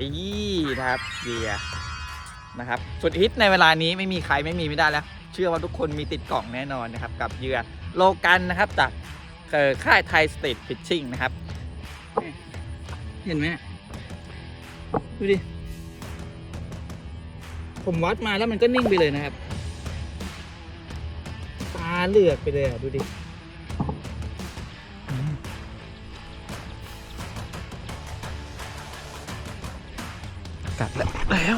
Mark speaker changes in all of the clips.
Speaker 1: นี่นะครับเบียร์นะครับสุดฮิตในเวลานี้ไม่มีใครไม่มีไม่ได้แล้ว เชื่อว่าทุกคนมีติดกล่องแน่นอนนะครับ กับเยือโลกันนะครับจากเอ่อค่ายไทยสตรีทฟิชชิ่งนะครับ เห็นไหมดูดิ ผมวัดมาแล้วมันก็นิ่งไปเลยนะครับ ตาเลือกไปเลยอะ ดูดิ กัดแล้วแล้ว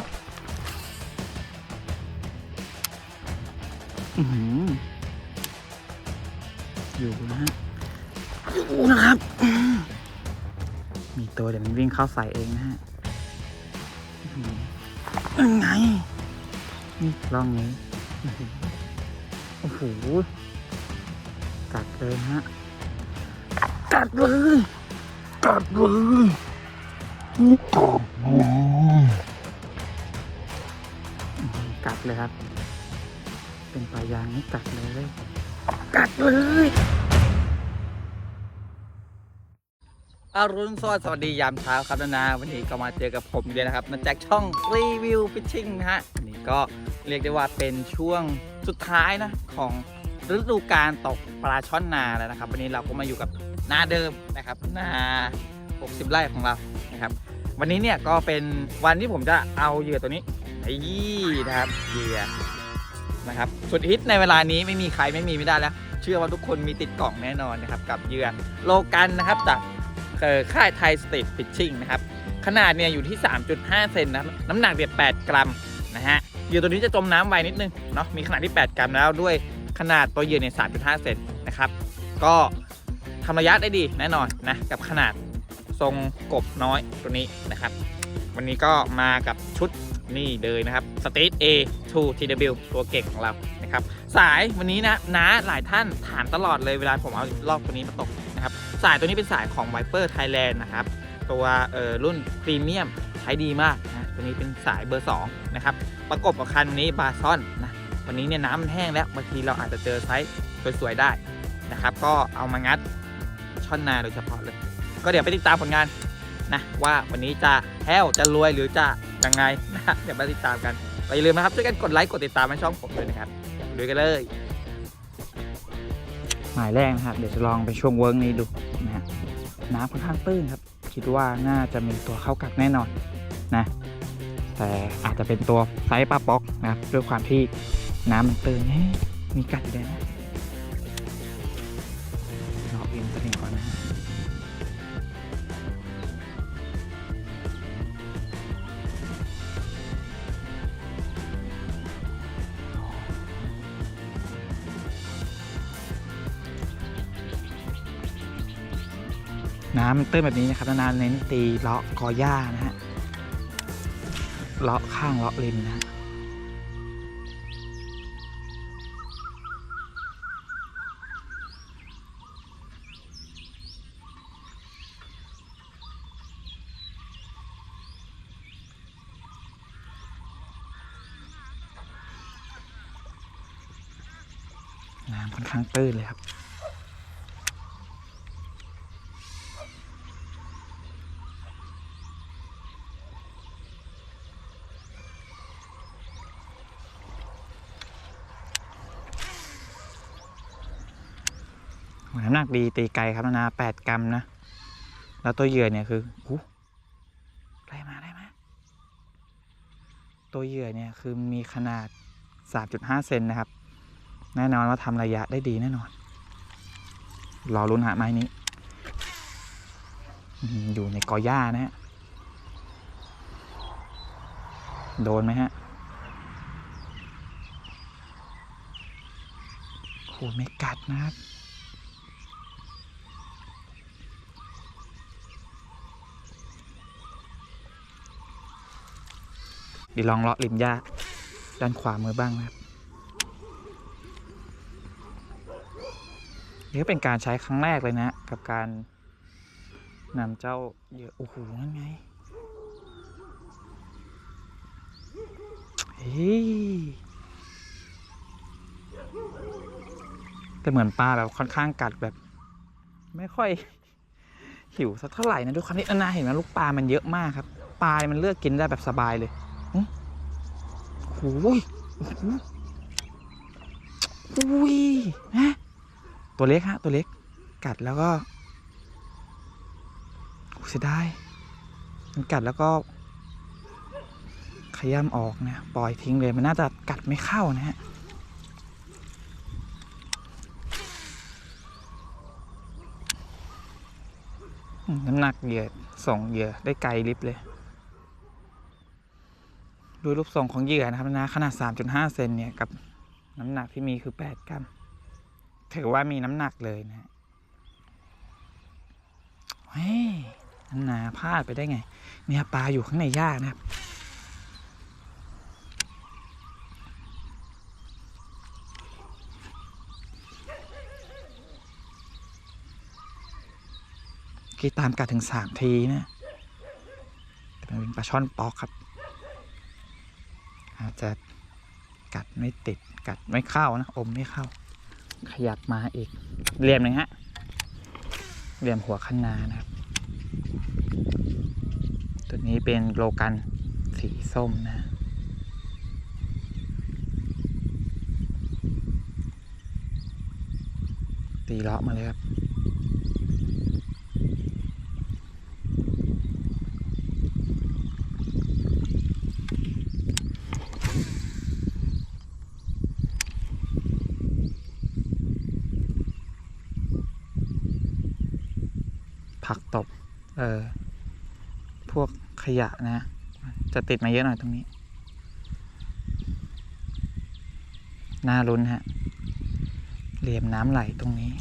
Speaker 1: อื้อหืออยู่นะฮะอยู่นะครับอืมมีตัวเดี๋ยวมันวิ่งเข้าใส่เองนะฮะอื้อหือยังไง นี่ล่องนี้อื้อหือโอ้โห กัดเลยนะฮะ กัดเลย กัดเลยนี่กัดเลย ดเลยครับ เป็นปลายางนี่กัดเลยกัดเลยอรุณสวัสดิ์สวัสดียามเช้าครับนานาวันนี้ก็มาเจอกับผมอีกเลยนะครับมาจากช่องรีวิวฟิชชิ่งนะฮะวันนี้ก็เรียกได้ว่าเป็นช่วงสุดท้ายนะของฤดูการตกปลาช่อนนาแล้วนะครับ วันนี้เราก็มาอยู่กับนาเดิมนะครับนา 60 ไร่ของเรานะครับ วันนี้เนี่ยก็เป็นวันที่ผมจะเอาเหยื่อตัวนี้ไอ้ ยี่นะครับเหยื่อนะครับสุดฮิตในเวลานี้ไม่มีใครไม่มีไม่ได้แล้ว เชื่อว่าทุกคนมีติดกล่องแน่นอนนะครับ กับเหยื่อโลกันนะครับจากเอ่อค่ายไทยสเตทฟิชชิ่งนะครับ ขนาดเนี่ยอยู่ที่ 3.5 เซนนะน้ำหนักเนี่ย8กรัมนะฮะเหยื่อตัวนี้จะจมน้ำไวนิดนึงเนาะมีขนาดที่ 8 กรัมแล้วด้วยขนาดตัวเหยื่อเนี่ย3.5 เซนนะครับ ก็ทำระยะได้ดีแน่นอนนะกับขนาดทรงกบน้อยตัวนี้นะครับ วันนี้ก็มากับชุด นี่เลยนะครับ State A 2 TW ตัวเก่งของเรานะครับสายวันนี้นะน้าหลายท่านถามตลอดเลยเวลาผมเอาลอกตัวนี้มาตกนะครับสายตัวนี้เป็นสายของ Viper Thailand นะครับตัวเอ่อรุ่นพรีเมียมใช้ดีมากนะตัวนี้เป็นสายเบอร์2นะครับประกบกับคันนี้บาซอนนะวันนี้เนี่ยน้ำมันแห้งแล้วบางทีเราอาจจะเจอไซส์สวยๆได้นะครับก็เอามางัดช่อนนาโดยเฉพาะเลย ก็เดี๋ยวไปติดตามผลงานนะว่าวันนี้จะแห้วจะรวยหรือจะยังไงนะเดี๋ยวมาติดตามกันอย่าลืมนะครับช่วยกันกดไลค์กดติดตามให้ช่องผมด้วยนะครับลุยกันเลยหมายแรกนะครับ เดี๋ยวจะลองไปช่วงเวิร์กนี้ดูนะฮะน้ำค่อนข้างตื้นครับ คิดว่าน่าจะมีตัวเข้ากัดแน่นอนนะ แต่อาจจะเป็นตัวไซส์ปลาป๊อกนะครับด้วยความที่น้ำมันตื้นมีกัดอยู่เลยนะ น้ำมันตื้นแบบนี้นะครับนานๆเน้นตีเลาะกอหญ้านะฮะเลาะข้างเลาะริมนะฮะน้ำค่อนข้างตื้นเลยครับ น้ำหนักดีตีไกลครับนาแปดกรัมนะ แล้วตัวเหยื่อเนี่ยคืออู้ได้มาได้มา ตัวเหยื่อเนี่ยคือมีขนาด 3.5 เซนนะครับ แน่นอนว่าทำระยะได้ดีแน่นอน รอลุ้นหาไม้นี้อืมอยู่ในกอหญ้านะฮะ โดนไหมฮะโหไม่กัดนะครับ ดี๋ยวลองเลาะริมหญ้าด้านขวามือบ้างนะครับนี่ก็เป็นการใช้ครั้งแรกเลยนะกับการนำเจ้าเยื่อโอ้โหนั่นไงเฮ้ยแต่เหมือนปลาแบบค่อนข้างกัดแบบ ไม่ค่อยหิวสักเท่าไหร่นะทุกคนนี่นาเห็นไหมลูกปลามันเยอะมากครับ ปลา มันเลือกกินได้แบบสบายเลย โอ้ยโอ้โหอุ้ยนะ ตัวเล็กฮะ ตัวเล็ก กัดแล้วก็โอ้เสียดายมันกัดแล้วก็ขย้ำออกนะ ปล่อยทิ้งเลย มันน่าจะกัดไม่เข้านะฮะ น้ำหนักเหยื่อส่งเหยื่อได้ไกลลิบเลย ดูรูปทรงของเหยื่อนะครับนะขนาด 3.5 เซนเนี่ยกับน้ำหนักที่มีคือ 8 กรัม ถือว่ามีน้ำหนักเลยนะฮะเฮ้ยน้ำหนาพลาดไปได้ไง เนี่ยปลาอยู่ข้างในหญ้านะครับกีตามกัดถึงสามทีนะแต่มันเป็นปลาช่อนปอกครับ อาจจะกัดไม่ติดกัดไม่เข้านะ อมไม่เข้า ขยับมาอีกเหลี่ยมหนึ่งฮะเหลี่ยมหัวคันนานะครับ ตัวนี้เป็นโลกันสีส้มนะตีเลาะมาเลยครับ ผักตบ เออพวกขยะนะ จะติดมาเยอะหน่อยตรงนี้ น่ารุนฮะเหลี่ยมน้ำไหลตรงนี้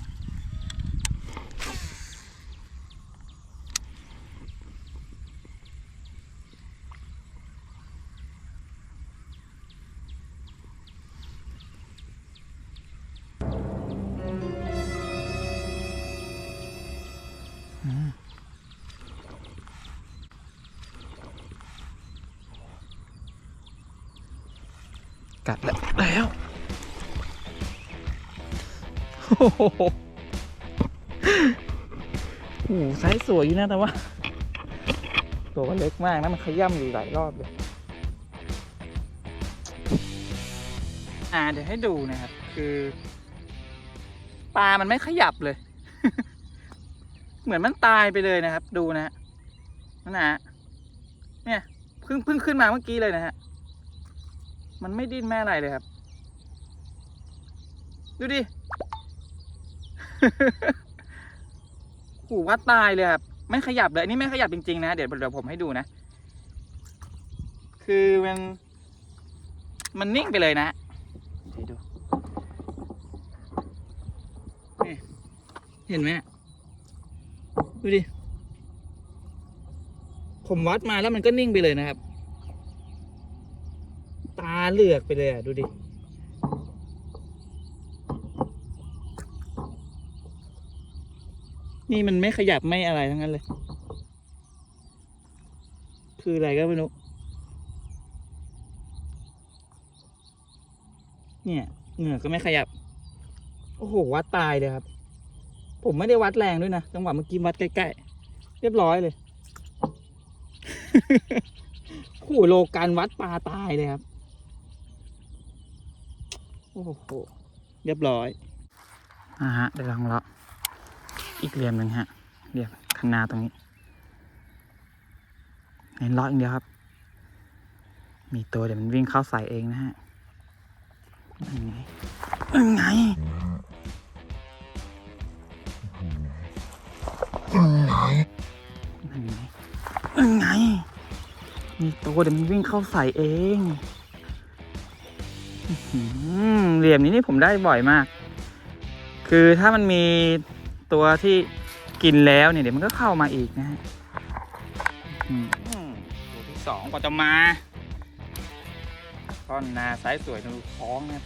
Speaker 1: กัดแล้วแล้วโอ้โหโอ้โหไซส์สวยอยู่นะแต่ว่า ตัวมันเล็กมากนะมันขย่ำอยู่หลายรอบเลยอ่าเดี๋ยวให้ดูนะครับ คือปลามันไม่ขยับเลย เหมือนมันตายไปเลยนะครับ ดูนะฮะนั่นนะเนี่ยเพิ่งเพิ่งขึ้นมาเมื่อกี้เลยนะฮะ มันไม่ดิ้นแม่อะไรเลยครับ ดูดิหูว่าตายเลยครับ ไม่ขยับเลยอันนี้ไม่ขยับจริงๆนะ เดี๋ยวเดี๋ยวผมให้ดูนะ คือมัน มันนิ่งไปเลยนะให้ดูเห็นไหมดูดิ ผมวัดมาแล้วมันก็นิ่งไปเลยนะครับ เหลือกไปเลยอะ ดูดิ นี่มันไม่ขยับไม่อะไรทั้งนั้นเลย คืออะไรก็ไม่รู้ เนี่ยเหงื่อก็ไม่ขยับ โอ้โห วัดตายเลยครับ ผมไม่ได้วัดแรงด้วยนะ จังหวะเมื่อกี้วัดใกล้ๆ เรียบร้อยเลยโอ้โหโลกันวัดปลาตายเลยครับโอ้โห เรียบร้อยอ่าฮะเดี๋ยวลองเลาะอีกเหลี่ยมหนึ่งฮะเหลี่ยมคันนาตรงนี้เน้นเลาะอย่างเดียวครับ มีตัวเดี๋ยวมันวิ่งเข้าใส่เองนะฮะยังไงยังไงยังไงยังไงมีตัวเดี๋ยวมันวิ่งเข้าใส่เอง เหลี่ยมนี้นี่ผมได้บ่อยมาก คือถ้ามันมีตัวที่กินแล้วเนี่ยเดี๋ยวมันก็เข้ามาอีกนะฮะอืมตัวที่สองกว่าจะมาก้อนนาไซส์สวยดูท้องนะครับ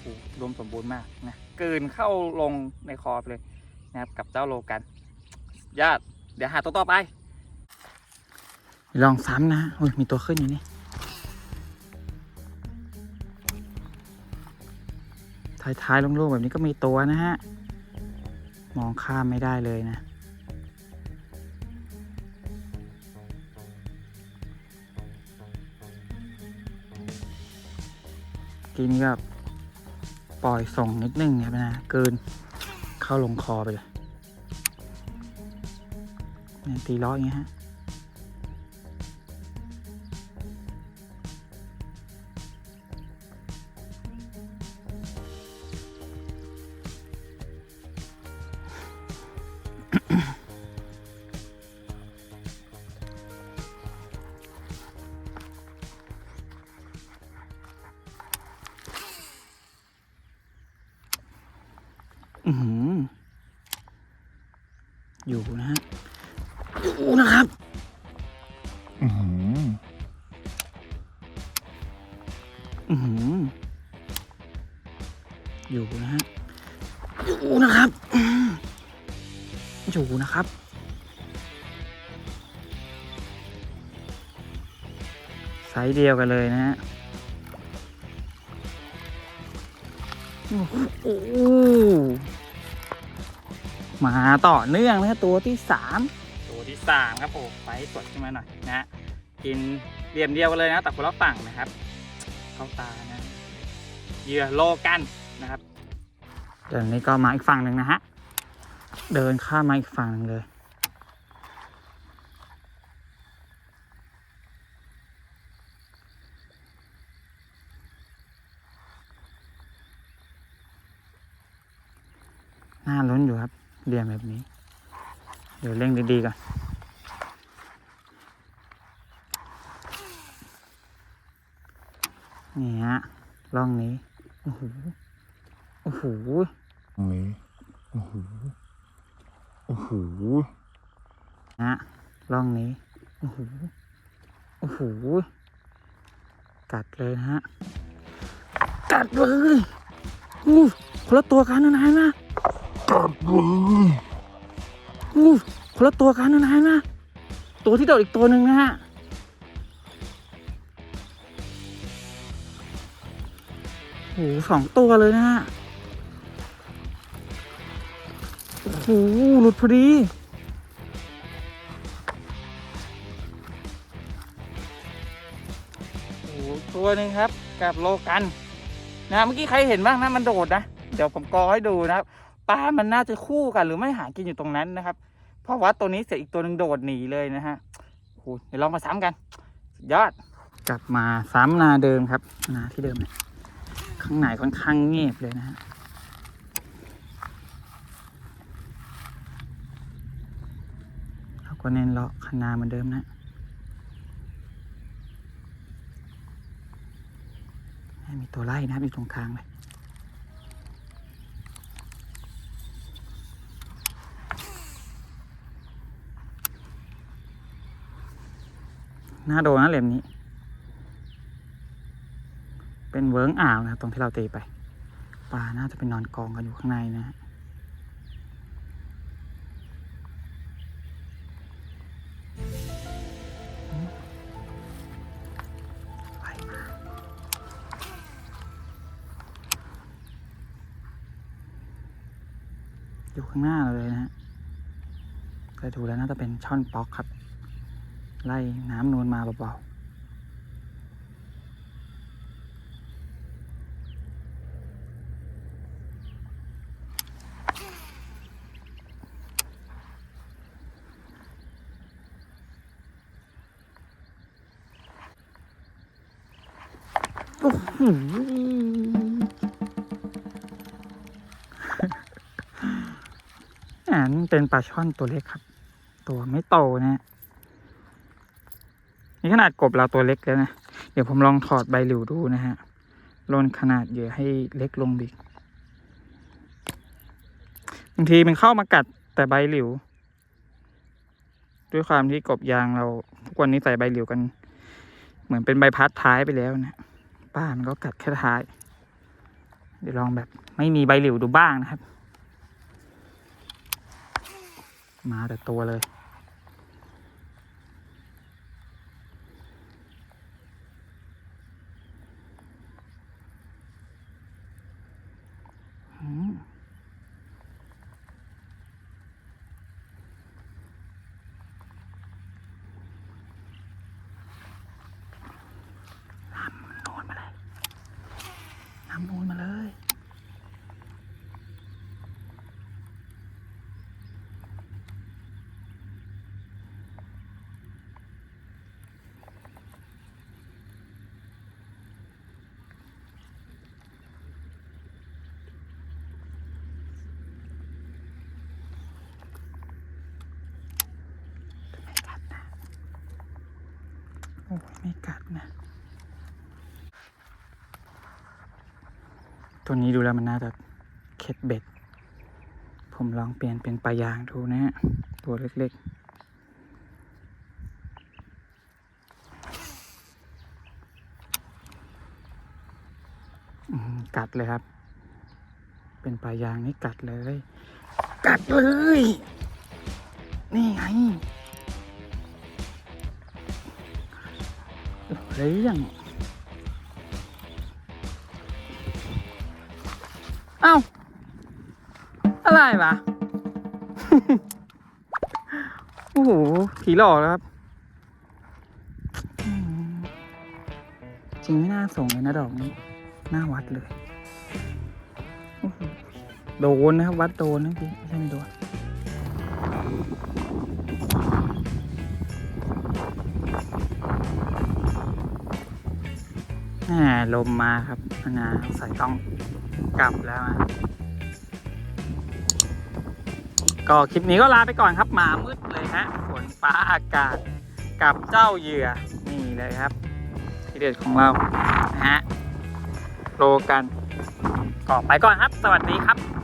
Speaker 1: โอ้รวมสมบูรณ์มากนะเกินเข้าลงในคอไปเลยนะครับกับเจ้าโลกันญาติเดี๋ยวหาตัวต่อไป ลองซ้ำนะโอ้ยมีตัวขึ้นอยู่นี่ ท้ายๆโล่งๆแบบนี้ก็มีตัวนะฮะ มองข้ามไม่ได้เลยนะ กีนี้ก็ปล่อยส่งนิดนึงครับนะ เกินเข้าลงคอไปเลยตีล้ออย่างเงี้ยฮะ อยู่นะฮะอยู่นะครับอือหืออือหืออยู่นะฮะ อยู่นะครับอืมอยู่นะครับ ไซส์เดียวกันเลยนะฮะโอ้โห มาต่อเนื่องนะฮะตัวที่สามตัวที่สามครับผมไปสดขึ้นมาหน่อยนะฮะกินเหลี่ยมเดียวกันเลยนะแต่คนละฝั่งนะครับ เข้าตานะเหยื่อโลกันนะครับเดี๋ยวนี้ก็มาอีกฝั่งหนึ่งนะฮะเดินข้ามมาอีกฝั่งหนึ่งเลยน่าลุ้นอยู่ครับ เรียมแบบนี้ เดี๋ยวเร่งดีๆก่อนนี่ฮะร่องนี้ โอ้โห โอ้โห
Speaker 2: ตรงนี้โอ้โห โอ้โห
Speaker 1: ฮะร่องนี้ โอ้โห โอ้โห กัดเลยนะฮะ กัดเลยอู้คนละตัวกันนะนายนะ
Speaker 2: กัดเลย
Speaker 1: อู้คนละตัวกันนะนายนะ ตัวที่โดดอีกตัวหนึ่งนะฮะโอ้โหสองตัวเลยนะฮะโอ้โหหลุดพอดีโอ้โหตัวหนึ่งครับ กับโลกันนะเมื่อกี้ใครเห็นบ้างนะ มันโดดนะ เดี๋ยวผมกอให้ดูนะครับ ปลามันน่าจะคู่กัน หรือไม่หากินอยู่ตรงนั้นนะครับ เพราะว่าตัวนี้เสร็จอีกตัวหนึ่งโดดหนีเลยนะฮะโอ้โหเดี๋ยวลองมาซ้ำกันยอดกลับมาซ้ำนาเดิมครับนาที่เดิมเนี่ยข้างในค่อนข้างเงียบเลยนะฮะเราก็เน้นเลาะคันนาเหมือนเดิมนะให้มีตัวไล่นะครับอยู่ตรงกลางเลย น่าโดนนะเหล่มนี้ เป็นเวิร์งอ่าวนะครับตรงที่เราตีไป ปลาน่าจะเป็นนอนกองกันอยู่ข้างในนะฮะอยู่ข้างหน้าเราเลยนะฮะแต่ดูแล้วน่าจะเป็นช่อนป๊อกครับ ไล่น้ำนูนมาเบาๆอ้โหอ่านี่เป็นปลาช่อนตัวเล็กครับ ตัวไม่โตนะฮะ นี่ขนาดกบเราตัวเล็กแล้วนะ เดี๋ยวผมลองถอดใบหลิวดูนะฮะลนขนาดเหยื่อให้เล็กลงบีกบางทีมันเข้ามากัดแต่ใบหลิว ด้วยความที่กบยางเราทุกวันนี้ใส่ใบหลิวกัน เหมือนเป็นใบพัดท้ายไปแล้วนะป้ามันก็กัดแค่ท้าย เดี๋ยวลองแบบไม่มีใบหลิวดูบ้างนะครับ มาแต่ตัวเลย โอ้ยไม่กัดนะ ตัวนี้ดูแล้วมันน่าจะเข็ดเบ็ด ผมลองเปลี่ยนเป็นปลายางดูนะฮะ ตัวเล็กๆกัดเลยครับ เป็นปลายางนี่กัดเลย กัดเลย นี่ไง เรื่องเอ้า อะไรวะ โอ้โห ผีหลอกแล้วครับอืมจริงไม่น่าส่งเลยนะดอกนี้ หน้าวัดเลยโอ้โหโดนนะครับ วัดโดนนะพี่ไม่ใช่ไม่โดน ลมมาครับนานาใส่ต้องกลับแล้วนะก็คลิปนี้ก็ลาไปก่อนครับหมามืดเลยฮะฝนฟ้าอากาศกับเจ้าเหยื่อนี่เลยครับ ทีเด็ดของเรานะฮะโลกันก็ไปก่อนครับ สวัสดีครับ